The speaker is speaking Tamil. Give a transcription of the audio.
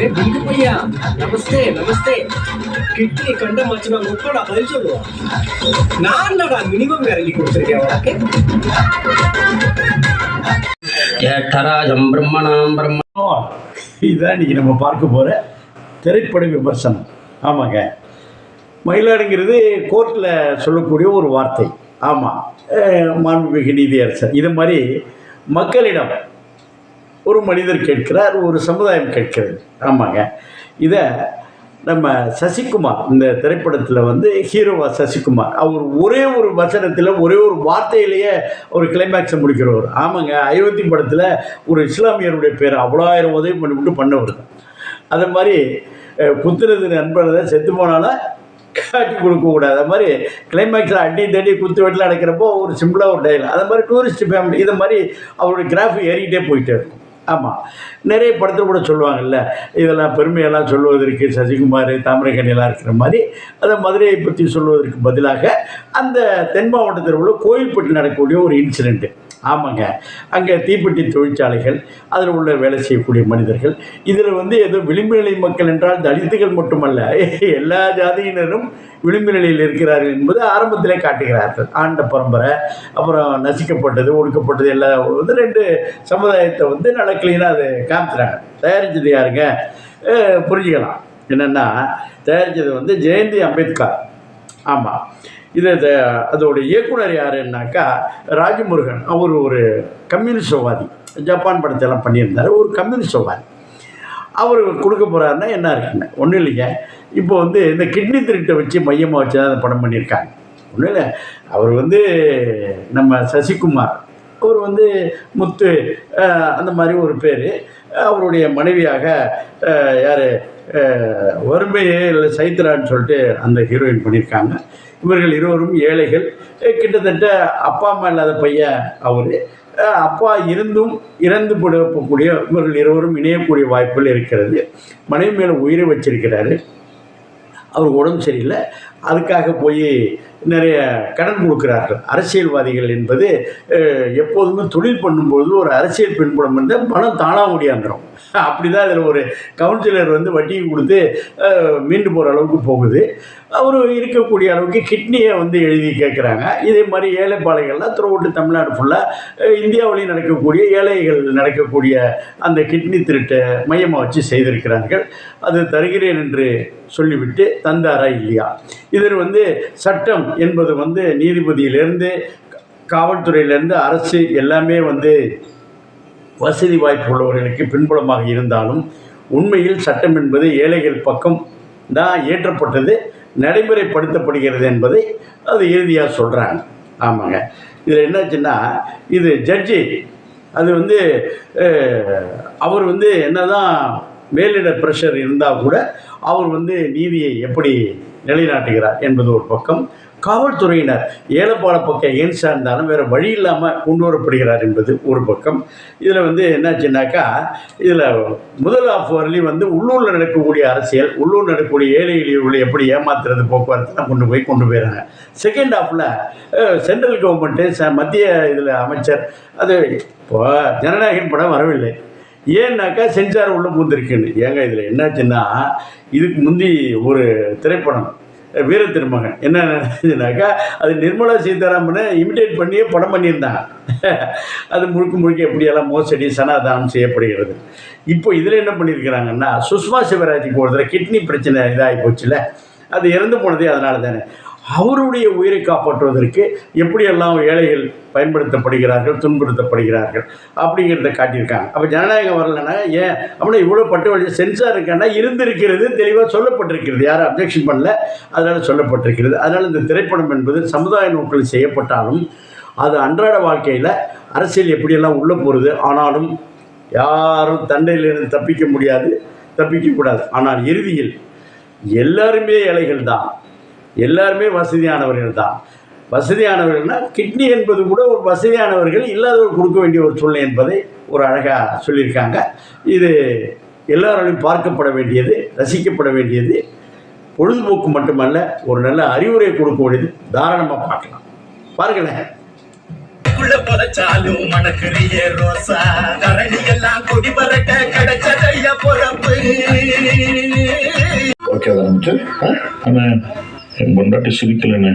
అరే బిందుపయ్యా నమస్తే నమస్తే కిట్టి కండ మచ్చిన ముక్కడ కలిచోడు నాన్నడా మినిమం ఇరగి కూర్చురికే ఓకే ஜேஷ்டராஜம் பிரம்மணாம் இதுதான் இன்றைக்கி நம்ம பார்க்க போகிற திரைப்பட விமர்சனம் ஆமாங்க மயிலாடுங்கிறது கோர்ட்டில் சொல்லக்கூடிய ஒரு வார்த்தை ஆமாம் மாண்புமிகு நீதியரசர் இது மாதிரி மக்களிடம் ஒரு மனிதர் கேட்கிறார் ஒரு சமுதாயம் கேட்கிறது. ஆமாங்க. இதை நம்ம சசிகுமார் இந்த திரைப்படத்தில் வந்து ஹீரோவா சசிகுமார். அவர் ஒரே ஒரு வசனத்தில் ஒரே ஒரு வார்த்தையிலேயே ஒரு கிளைமேக்ஸை முடிக்கிறவர். ஆமாங்க. அயோத்தி படத்தில் ஒரு இஸ்லாமியருடைய பேர் அவ்வளோயிரம் உதவி பண்ணிவிட்டு பண்ணவர் அது மாதிரி குத்துறது நண்பனை செத்து போனாலும் காட்டி கொடுக்கக்கூடாது அது மாதிரி கிளைமேக்ஸில் அடி தடி குத்து வெட்டில் அடைக்கிறப்போ ஒரு சிம்பிளாக ஒரு டைல் அது மாதிரி டூரிஸ்ட் ஃபேமிலி இது மாதிரி அவருடைய கிராஃபி ஏறிக்கிட்டே போயிட்டே இருக்கும். ஆமாம் நிறைய படத்தில் கூட சொல்லுவாங்கல்ல இதெல்லாம் பெருமையெல்லாம் சொல்லுவதற்கு சசிகுமார் தாமிரகண்ணியெல்லாம் இருக்கிற மாதிரி அதை மதுரையை பற்றி சொல்வதற்கு பதிலாக அந்த தென் மாவட்டத்தில் உள்ள கோயில்பட்டி நடக்கக்கூடிய ஒரு இன்சிடெண்ட்டு ஆமாங்க. அங்கே தீப்பெட்டி தொழிற்சாலைகள் அதில் உள்ள வேலை செய்யக்கூடிய மனிதர்கள் இதில் வந்து ஏதோ விளிம்பு நிலை மக்கள் என்றால் தலித்துகள் மட்டுமல்ல எல்லா ஜாதியினரும் விளிம்பு நிலையில் இருக்கிறார்கள் என்பது ஆரம்பத்திலே காட்டுகிறார்கள். ஆண்ட பரம்பரை அப்புறம் நசிக்கப்பட்டது ஒடுக்கப்பட்டது எல்லாம் வந்து ரெண்டு சமுதாயத்தை வந்து நல்ல க்ளீனாக அதை காமிச்சுறாங்க தயாரித்தது யாருங்க? புரிஞ்சுக்கலாம். என்னென்னா தயாரித்தது வந்து ஜெயந்தி அம்பேத்கர். ஆமாம் இது அதோடைய இயக்குனர் யாருன்னாக்கா ராஜமுருகன். அவர் ஒரு கம்யூனிஸ்டவாதி ஜப்பான் படத்தெல்லாம் பண்ணியிருந்தார். ஒரு கம்யூனிஸ்டவாதி அவர் கொடுக்க போகிறாருன்னா என்ன இருக்குங்க? ஒன்றும் இல்லைங்க. இப்போ வந்து இந்த கிட்னி திருட்டை வச்சு மையமாக வச்சு தான் அதை படம் பண்ணியிருக்காங்க. ஒன்றும் இல்லை. அவர் வந்து நம்ம சசிகுமார். அவர் வந்து முத்து அந்த மாதிரி ஒரு பேர். அவருடைய மனைவியாக யார் வறுமையே இல்லை சைத்ரான்னு சொல்லிட்டு அந்த ஹீரோயின் பண்ணியிருக்காங்க. இவர்கள் இருவரும் ஏழைகள். கிட்டத்தட்ட அப்பா அம்மா இல்லாத பையன் அவர். அப்பா இருந்தும் இறந்து போடக்கூடிய இவர்கள் இருவரும் இணையக்கூடிய வாய்ப்புகள் இருக்கிறது. மனைவி மேலே உயிரை வச்சிருக்கிறாரு. அவர் உடம்பு சரியில்லை. அதுக்காக போய் நிறைய கடன் கொடுக்கிறார்கள். அரசியல்வாதிகள் என்பது எப்போதுமே தொழில் பண்ணும்பொழுது ஒரு அரசியல் பின்புலம் வந்து பணம் தானாக முடியாந்துடும் அப்படி தான் அதில் ஒரு கவுன்சிலர் வந்து வட்டியை கொடுத்து மீண்டு போகிற அளவுக்கு போகுது. அவர் இருக்கக்கூடிய அளவுக்கு கிட்னியை வந்து எழுதி கேட்குறாங்க. இதே மாதிரி ஏழைப்பாளைகள்லாம் த்ரோட்டு தமிழ்நாடு ஃபுல்லாக இந்தியாவிலையும் நடக்கக்கூடிய ஏழைகள் நடக்கக்கூடிய அந்த கிட்னி திருட்டை மையமாக வச்சு செய்திருக்கிறார்கள். அது தருகிறேன் என்று சொல்லிவிட்டு தந்தாரா இல்லையா? இதில் வந்து சட்டம் என்பது வந்து நீதிபதியிலேருந்து காவல்துறையிலேருந்து அரசு எல்லாமே வந்து வசதி வாய்ப்பு உள்ளவர்களுக்கு பின்புலமாக இருந்தாலும் உண்மையில் சட்டம் என்பது ஏழைகள் பக்கம் தான் இயற்றப்பட்டது நடைமுறைப்படுத்தப்படுகிறது என்பதை அது இறுதியாக சொல்கிறாங்க ஆமாங்க. இதில் என்னாச்சுன்னா இது ஜட்ஜி அது வந்து அவர் வந்து என்ன தான் மேலிட ப்ரெஷர் இருந்தால் கூட அவர் வந்து நீதியை எப்படி நிலைநாட்டுகிறார் என்பது ஒரு பக்கம். காவல்துறையினர் ஏலப்பாட பக்கம் ஏன் சார்ந்தாலும் வேறு வழி இல்லாமல் கொண்டு வரப்படுகிறார் என்பது ஒரு பக்கம். இதில் வந்து என்னாச்சுன்னாக்கா இதில் முதல் ஆஃப் வரலையும் வந்து உள்ளூரில் நடக்கக்கூடிய அரசியல் உள்ளூர் நடக்கக்கூடிய ஏழை எளியவர்களை எப்படி ஏமாத்துறது போக்குவரத்துலாம் கொண்டு போய் கொண்டு போயிடுறாங்க செகண்ட் ஆஃபில் சென்ட்ரல் கவர்மெண்ட்டு ச மத்திய இதில் அமைச்சர் அது இப்போ ஜனநாயகன் படம் வரவில்லை. ஏன்னாக்கா சென்சார் உள்ள பூந்திருக்குன்னு. ஏங்க இதில் என்னாச்சுன்னா இதுக்கு முந்தி ஒரு திரைப்படம் வீர திருமகன். என்ன நினைச்சுனாக்கா அது நிர்மலா சீதாராமனை இமிடேட் பண்ணியே படம் பண்ணியிருந்தாங்க. அது முழுக்க முழுக்க எப்படியெல்லாம் மோசடி சனாதானம் செய்யப்படுகிறது. இப்போ இதில் என்ன பண்ணியிருக்கிறாங்கன்னா சுஷ்மா சிவராஜுக்கு ஒரு தடவை கிட்னி பிரச்சனை இதாகி போச்சுல. அது இறந்து போனதே அதனால தானே அவருடைய உயிரை காப்பாற்றுவதற்கு எப்படியெல்லாம் ஏழைகள் பயன்படுத்தப்படுகிறார்கள் துன்புறுத்தப்படுகிறார்கள் அப்படிங்கிறத காட்டியிருக்காங்க. அப்போ ஜனநாயகம் வரலன்னா ஏன்? அப்படின்னா இவ்வளோ பட்டு வழி சென்சார் இருக்கான்னா இருந்திருக்கிறது தெளிவாக சொல்லப்பட்டிருக்கிறது. யாரும் அப்ஜெக்ஷன் பண்ணல. அதனால் சொல்லப்பட்டிருக்கிறது. அதனால் இந்த திரைப்படம் என்பது சமுதாய நோக்கில் செய்யப்பட்டாலும் அது அன்றாட வாழ்க்கையில் அரசியல் எப்படியெல்லாம் உள்ளே போகிறது ஆனாலும் யாரும் தண்டையிலிருந்து தப்பிக்க முடியாது தப்பிக்கக்கூடாது ஆனால் இறுதியில் எல்லாருமே ஏழைகள் தான். எல்லாருமே வசதியானவர்கள் தான் வசதியானவர்கள்னா கிட்னி என்பது கூட ஒரு வசதியானவர்கள் இல்லாதவர் கொடுக்க வேண்டிய ஒரு சூழ்நிலை என்பதை ஒரு அழகாக சொல்லியிருக்காங்க. இது எல்லாராலையும் பார்க்கப்பட வேண்டியது ரசிக்கப்பட வேண்டியது. பொழுதுபோக்கு மட்டுமல்ல ஒரு நல்ல அறிவுரை கொடுக்க வேண்டியது. தாராளமாக பார்க்கலாம். பாருங்களேன். உள்ள பொழைச்சாலும் மணக்கிறிய ரோசா. தரணி எல்லாம் கொடி பறக்க கிடைச்சதைய பொறப்பு. வைக்காத ஆரம்பிச்சு ஆ? அண்ணே என் பொண்டாட்டி சிரிக்கலண்ணே